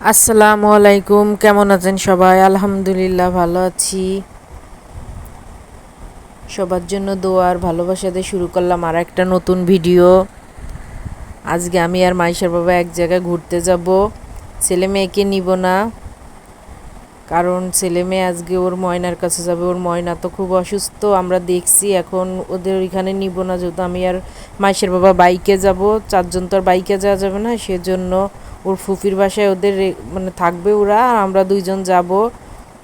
আসসালামু আলাইকুম, কেমন আছেন সবাই? আলহামদুলিল্লাহ ভালো আছি। সবার জন্য দোয়ার ভালোবাসা দিয়ে শুরু করলাম আর একটা নতুন ভিডিও। আজকে আমি আর মাইশার বাবা এক জায়গায় ঘুরতে যাব। ছেলে মেয়েকে নিব না, কারণ ছেলে মেয়ে আজকে ওর ময়নার কাছে যাবে। ওর ময়না তো খুব অসুস্থ, আমরা দেখছি, এখন ওদের ওইখানে নিব না। যেহেতু আমি আর মাইশের বাবা বাইকে যাব, চারজন তো আর বাইকে যাওয়া যাবে না, সেজন্য ওর ফুফির বাসায় ওদের মানে থাকবে ওরা, আর আমরা দুইজন যাব।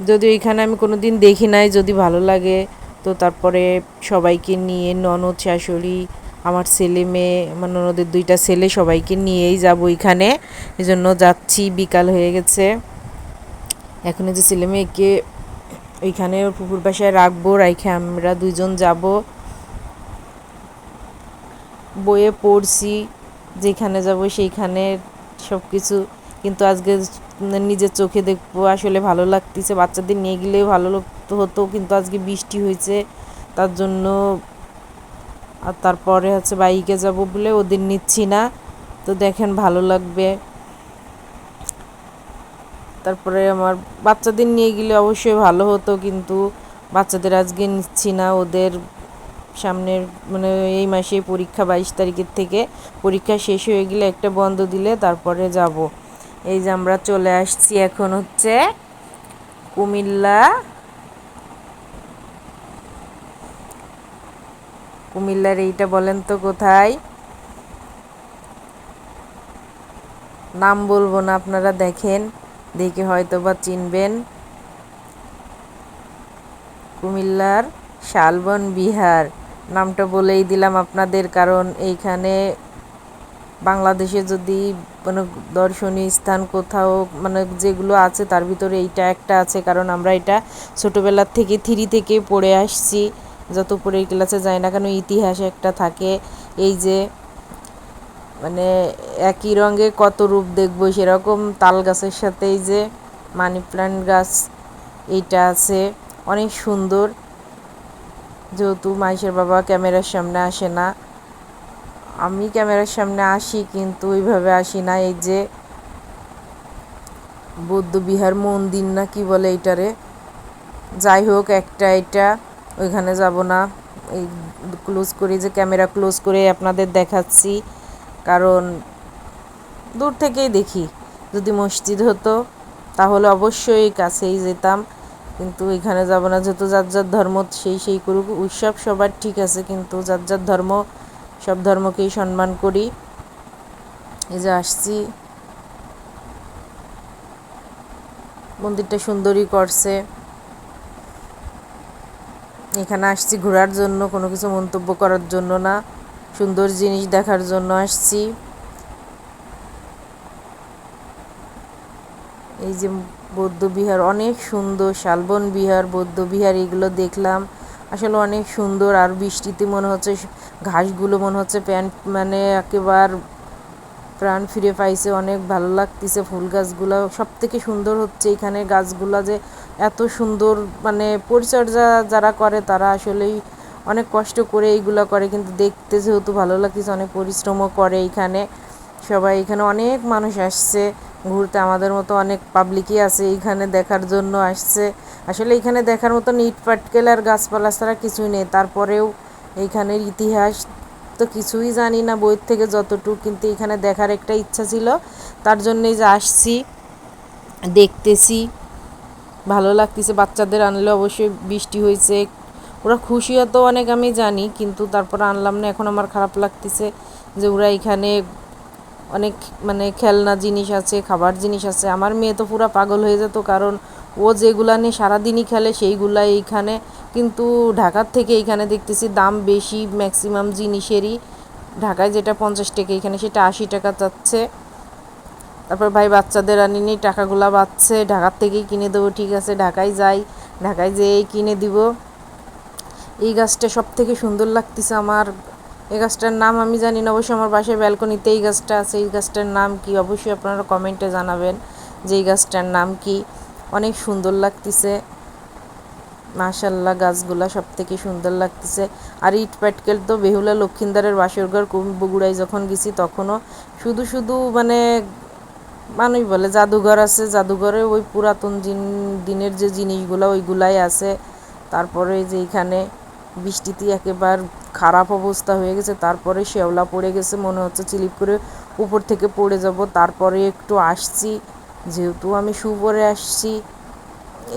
যদি ওইখানে আমি কোনো দিন দেখি নাই, যদি ভালো লাগে, তো তারপরে সবাইকে নিয়ে ননদ, শাশুড়ি, আমার ছেলে মেয়ে, আমার ননদের দুইটা ছেলে সবাইকে নিয়েই যাব ওইখানে এজন্য যাচ্ছি, বিকাল হয়ে গেছে। এখন যে ছেলে মেয়েকে ওইখানে পুকুর বাসায় রাখব রাইখে আমরা দুইজন যাব। বইয়ে পড়ছি, যেখানে যাব সেইখানে সব কিছু কিন্তু আজকে নিজের চোখে দেখব, আসলে ভালো লাগতেছে। বাচ্চাদের নিয়ে গেলেও ভালো লাগতো হতো, কিন্তু আজকে বৃষ্টি হয়েছে, তার জন্য আর তারপরে হচ্ছে বাইকে যাব বলে ওদের নিচ্ছি না। তো দেখেন ভালো লাগবে। তারপরে আমার বাচ্চাদের নিয়ে গেলে অবশ্যই ভালো হতো, কিন্তু বাচ্চাদের আজকে নিচ্ছি না, ওদের সামনের মানে এই মাসে পরীক্ষা বাইশ তারিখের থেকে পরীক্ষা শেষ হয়ে গেলে একটা বন্ধ দিলে তারপরে যাব। এই যে আমরা চলে আসছি এখন হচ্ছে কুমিল্লা, কুমিল্লার এইটা বলেন তো কোথায়? নাম বলব না, আপনারা দেখেন, দেখে হয়তো বা চিনবেন। কুমিল্লার শালবন বিহার। নামটা বলেই দিলাম আপনাদের, কারণ এইখানে বাংলাদেশে যদি মানে দর্শনীয় স্থান কোথাও মানে যেগুলো আছে তার ভিতরে এইটা একটা আছে, কারণ আমরা এটা ছোটোবেলার থেকে থ্রি থেকে পড়ে আসছি, যত পড়ে ক্লাসে যায় না কেন ইতিহাসে একটা থাকে। এই যে মানে একই রঙে কত রূপ দেখব সেরকম তাল গাছের সাথে এই যে মানি প্ল্যান্ট গাছ, এইটা আছে, অনেক সুন্দর। যেহেতু মাইশের বাবা ক্যামেরার সামনে আসে না। আমি ক্যামেরার সামনে আসি, কিন্তু ওইভাবে আসি না। এই যে বৌদ্ধবিহার মন্দির না কি বলে এইটারে? যাই হোক, একটা এটা, ওইখানে যাব না। এই ক্লোজ করে যে ক্যামেরা ক্লোজ করে আপনাদের দেখাচ্ছি। কারণ দূর থেকেই দেখি। যদি মসজিদ হতো, তাহলে অবশ্যই কাছেই যেতাম। কিন্তু এখানে যাব না, যেহেতু যার যার ধর্ম সেই সেই করুক, উৎসব সবার ঠিক আছে, কিন্তু যার যার ধর্ম, সব ধর্মকেই সম্মান করি। এই যে আসছি। মন্দিরটা সুন্দরই করছে। এখানে আসছি ঘোরার জন্য, কোনো কিছু মন্তব্য করার জন্য না। সুন্দর জিনিস দেখার জন্য আসছি। এই যে বৌদ্ধ বিহার, অনেক সুন্দর শালবন বিহার, বৌদ্ধ বিহার, এগুলো দেখলাম। আসলে অনেক সুন্দর, আর বৃষ্টিতে মনে হচ্ছে ঘাসগুলো মনে হচ্ছে প্যান্ট মানে একেবার প্রাণ ফিরে পাইছে, অনেক ভালো লাগতেছে। ফুল গাছগুলো সব থেকে সুন্দর হচ্ছে এখানে গাছগুলো যে এত সুন্দর মানে পরিচর্যা যারা করে তারা আসলেই অনেক কষ্ট করে এইগুলো করে, কিন্তু দেখতে যেহেতু ভালো লাগতেছে, অনেক পরিশ্রমও করে এখানে। সবাই এখানে অনেক মানুষ আসছে। ঘুরতে আমাদের মতো অনেক পাবলিকই আছে এইখানে দেখার জন্য আসছে। আসলে এখানে দেখার মতো ইট পাটকেল আর গাছপালা ছাড়া কিছুই নেই। তারপরেও এইখানের ইতিহাস তো কিছুই জানি না বইয়ের থেকে যতটুকু, কিন্তু এখানে দেখার একটা ইচ্ছা ছিল। তার জন্যই যে আসছি, দেখতেছি, ভালো লাগতেছে। বাচ্চাদের আনলে অবশ্যই বৃষ্টি হয়েছে ওরা খুশি হতো অনেক, আমি জানি, কিন্তু তারপর আনলাম না। এখন আমার খারাপ লাগতেছে যে ওরা এখানে অনেক মানে খেলনা জিনিস আছে, খাবার জিনিস আছে। আমার মেয়ে তো পুরো পাগল হয়ে যেত কারণ ও যেগুলা নিয়ে সারাদিনই খেলে সেইগুলা এইখানে। কিন্তু ঢাকার থেকে এইখানে দেখতেছি দাম বেশি ম্যাক্সিমাম জিনিসেরই। ঢাকায় যেটা পঞ্চাশ টাকা, এখানে সেটা আশি টাকা চাচ্ছে তারপর ভাই বাচ্চাদের আনিনি টাকাগুলা বাচ্চে ঢাকার থেকেই কিনে দেবো, ঠিক আছে, ঢাকায় যাই। ঢাকায় যেয়েই কিনে দিব। এই গাছটা সব থেকে সুন্দর লাগতেছে আমার। এই গাছটার নাম আমি জানি না, অবশ্যই আমার বাসায় ব্যালকনিতে এই গাছটা আছে। এই গাছটার নাম কি? অবশ্যই আপনারা কমেন্টে জানাবেন যে এই গাছটার নাম কি। অনেক সুন্দর লাগতেছে। মাশাল্লাহ গাছগুলা সব থেকে সুন্দর লাগতেছে। আর ইট প্যাটকেল তো বেহুলা লক্ষিন্দারের বাসরঘর বগুড়ায় যখন গেছি তখনও শুধু শুধু মানে মানুষ বলে জাদুঘর আছে। জাদুঘরে ওই পুরাতন দিনের যে জিনিসগুলো ওইগুলাই আছে। তারপরে যে এখানে বৃষ্টিতে একেবারে খারাপ অবস্থা হয়ে গেছে, তারপরে শেওলা পড়ে গেছে, মনে হচ্ছে চিলিপ করে উপর থেকে পড়ে যাব, তারপরে একটু আসছি, যেহেতু আমি শু পরে আসছি,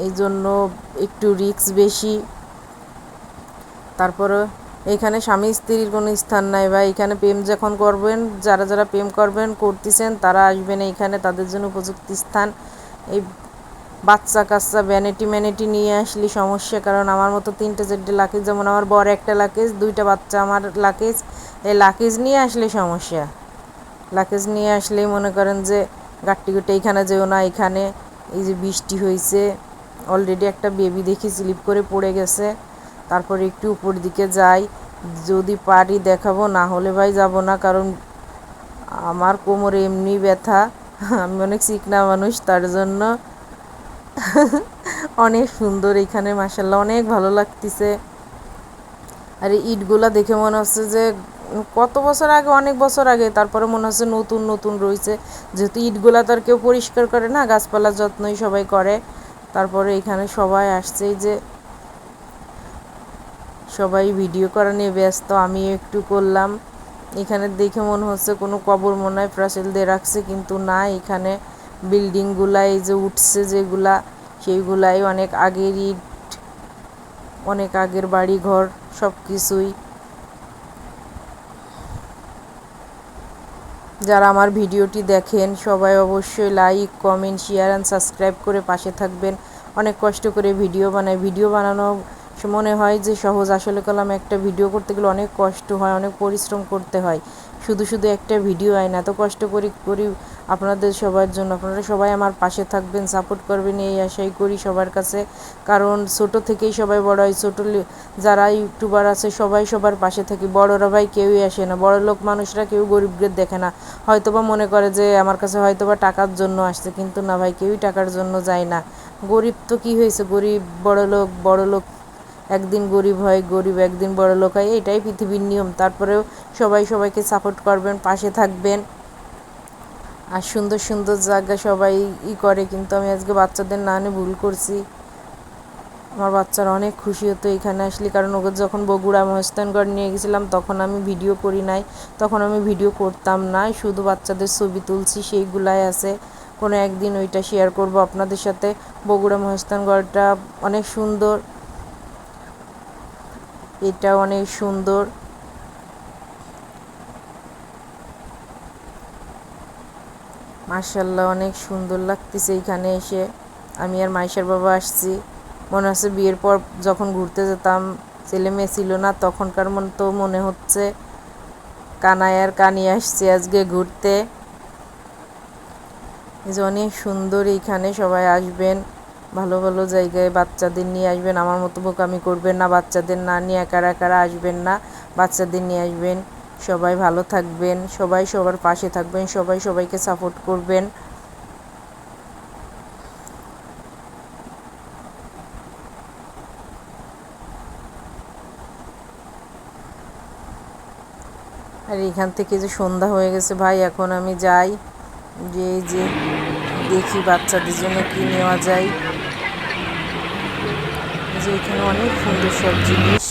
এই জন্য একটু রিস্ক বেশি। তারপরে এখানে স্বামী স্ত্রীর কোনো স্থান নাই বা এখানে প্রেম যখন করবেন, যারা যারা প্রেম করবেন, করতেছেন, তারা আসবেন এখানে, তাদের জন্য উপযুক্ত স্থান। এই বাচ্চা কাচ্চা ভ্যানিটি ম্যানিটি নিয়ে আসলে সমস্যা, কারণ আমার মতো তিনটে চারটে লাকেজ যেমন আমার বড় একটা লাকেজ দুইটা বাচ্চা আমার লাকেজ এই লাকেজ নিয়ে আসলে সমস্যা। লাকেজ নিয়ে আসলেই মনে করেন যে গাট্টি গুটে এইখানে যেও না এখানে এই যে বৃষ্টি হয়েছে অলরেডি একটা বেবি দেখি স্লিপ করে পড়ে গেছে, তারপরে একটু উপর দিকে যাই, যদি পারি দেখাবো, না হলে ভাই যাব না, কারণ আমার কোমরে এমনি ব্যথা, আমি অনেক চিকনা মানুষ, তার জন্য অনেক সুন্দর এখানে মাসাল্লাহ অনেক ভালো লাগতেছে। আর ইটগুলা দেখে মনে হচ্ছে যে কত বছর আগে, অনেক বছর আগে, তারপরে মনে হচ্ছে নতুন নতুন রয়েছে। যেহেতু ইটগুলা তো আর কেউ পরিষ্কার করে না গাছপালার যত্নই সবাই করে। তারপরে এখানে সবাই আসছে যে, সবাই ভিডিও করা নিয়ে ব্যস্ত, আমি একটু করলাম। এখানে দেখে মনে হচ্ছে কোনো কবর মনে হয় প্রাচীল দিয়ে রাখছে, কিন্তু না, এখানে বিল্ডিংগুলা এই যে উঠছে যেগুলা, সেইগুলাই অনেক আগের ইট, অনেক আগের বাড়ি ঘর সব কিছুই যারা আমার ভিডিওটি দেখেন, সবাই অবশ্যই like, comment share and subscribe করে পাশে থাকবেন। অনেক কষ্ট করে ভিডিও বানাই। ভিডিও বানানো মনে হয় যে সহজ। আসলে কলাম, একটা ভিডিও করতে গেলে অনেক কষ্ট হয়, অনেক পরিশ্রম করতে হয়। শুধু শুধু একটা ভিডিও হয় না, এত কষ্ট করি করি আপনাদের সবার জন্য, আপনারা সবাই আমার পাশে থাকবেন সাপোর্ট করবেন, এই আশাই করি সবার কাছে। কারণ ছোট থেকেই সবাই বড় হয়, ছোটো যারা ইউটিউবার আছে, সবাই সবার পাশে থাকি। বড়রা ভাই কেউই আসে না, বড় লোক মানুষরা কেউ গরিবদের দেখে না। হয়তোবা মনে করে যে আমার কাছে হয়তোবা টাকার জন্য আসছে, কিন্তু না ভাই, কেউই টাকার জন্য যায় না। গরিব তো কী হয়েছে? গরিব, বড় লোক বড় লোক একদিন গরিব হয়, গরিব একদিন বড় লোক হয়, এটাই পৃথিবীর নিয়ম। তারপরেও সবাই সবাইকে সাপোর্ট করবেন, পাশে থাকবেন। আর সুন্দর সুন্দর জায়গা সবাই ই করে, কিন্তু আমি আজকে বাচ্চাদের না আনে ভুল করছি। আমার বাচ্চারা অনেক খুশি হতো এখানে আসলে, কারণ ওকে যখন বগুড়া মহস্তানগড় নিয়ে গেছিলাম, তখন আমি ভিডিও করি নাই, তখন আমি ভিডিও করতাম না, শুধু বাচ্চাদের ছবি তুলছি, সেইগুলাই আছে। কোনো একদিন ওইটা শেয়ার করব আপনাদের সাথে। বগুড়া মহস্তানগড়টা অনেক সুন্দর। এটা অনেক সুন্দর। মার্শাল্লাহ অনেক সুন্দর লাগতেছে এখানে এসে। আমি আর মাইশার বাবা আসছি। মনে হচ্ছে বিয়ের পর যখন ঘুরতে যেতাম, ছেলে মেয়ে ছিল না, তখনকার মন তো মনে হচ্ছে কানায় আর কানি আসছে আজকে ঘুরতে। যে অনেক সুন্দর এইখানে সবাই আসবেন। ভালো ভালো জায়গায় বাচ্চাদের নিয়ে আসবেন। আমার মতো বোকামি করবেন না, বাচ্চাদের না নিয়ে একারা একারা আসবেন না, বাচ্চাদের নিয়ে আসবেন। সবাই ভালো থাকবেন, সবাই সবার পাশে থাকবেন, সবাই সবাইকে সাপোর্ট করবেন। আর এখান থেকে যে সন্ধ্যা হয়ে গেছে ভাই, এখন আমি যাই। যে যে দেখি বাচ্চাদের জন্য কি নেওয়া যায়। যে এখানে অনেক সুন্দর সব জিনিস